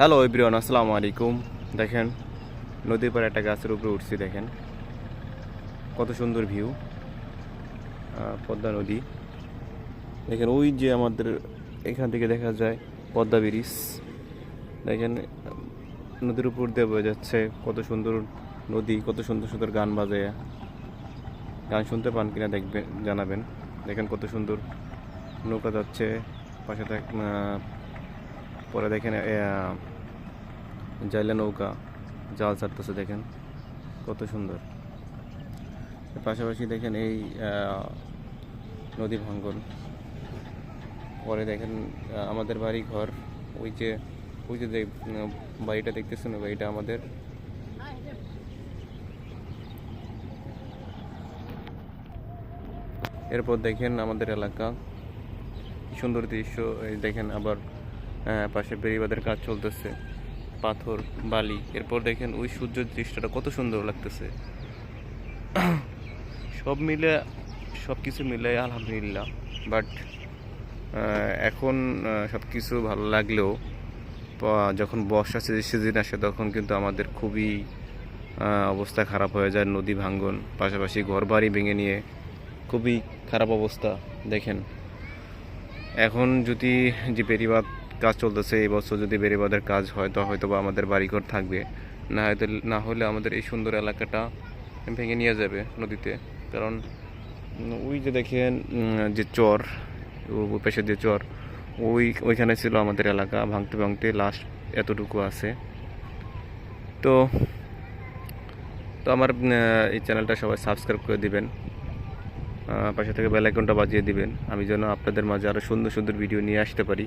Hello everyone আসসালামু আলাইকুম। দেখেন নদীর পাড়ে একটা গাছের উপরে উঠছি দেখেন। কত সুন্দর ভিউ পদ্মা নদী। দেখেন ওই যে আমাদের এখান থেকে দেখা যায় পদ্মা ব্রিজ। দেখেন নদীর উপর দিয়ে বয়ে যাচ্ছে কত সুন্দর নদী কত সুন্দর সুন্দর গান বাজে গান শুনতে পান কিনা দেখবেন জানাবেন। দেখেন কত সুন্দর নৌকা যাচ্ছে। পাশে আহ, পরে দেখেন জাইলা নৌকা, জাল ছাড়তেছে দেখেন, কত সুন্দর। পাশাপাশি দেখেন এই নদী ভাঙ্গন। পরে দেখেন আমাদের বাড়ি ঘর, ওই যে ওই যে বাড়িটা দেখতেছেন, বাড়িটা আমাদের। এরপর দেখেন আমাদের এলাকা সুন্দর দৃশ্য দেখেন আবার পাশে বেড়িবাদের কাজ চলতেছে, পাথর, বালি। এরপর দেখেন ওই সূর্যের দৃশ্যটা কত সুন্দর লাগতেছে। সব মিলে, সব কিছু মিলে আলহামদুলিল্লাহ। বাট এখন সব কিছু ভালো লাগলেও যখন বর্ষা সিজন আসে তখন কিন্তু আমাদের খুবই অবস্থা খারাপ হয়ে যায় নদী ভাঙ্গন, পাশাপাশি ঘর বাড়ি ভেঙে নিয়ে খুবই খারাপ অবস্থা, দেখেন। এখন যদি যে বেরিবাদ কাজ চলতেছে, এই বছর যদি বেরিবাদের কাজ হয়, তো হয়তো বা আমাদের বাড়িঘর থাকবে। না হয়তো, না হলে আমাদের এই সুন্দর এলাকাটা ভেঙে নিয়ে যাবে নদীতে। কারণ ওই যে দেখেন যে চর, ও- ওই পাশে যে চর, ওই, ওইখানে ছিল আমাদের এলাকা, ভাঙতে ভাঙতে লাস্ট এতটুকু আছে। তো তো আমার এই চ্যানেলটা সবাই সাবস্ক্রাইব করে দিবেন। পাশে থেকে বেল আইকনটা বাজিয়ে দিবেন। আমি যেন আপনাদের মাঝে আরও সুন্দর সুন্দর ভিডিও নিয়ে আসতে পারি।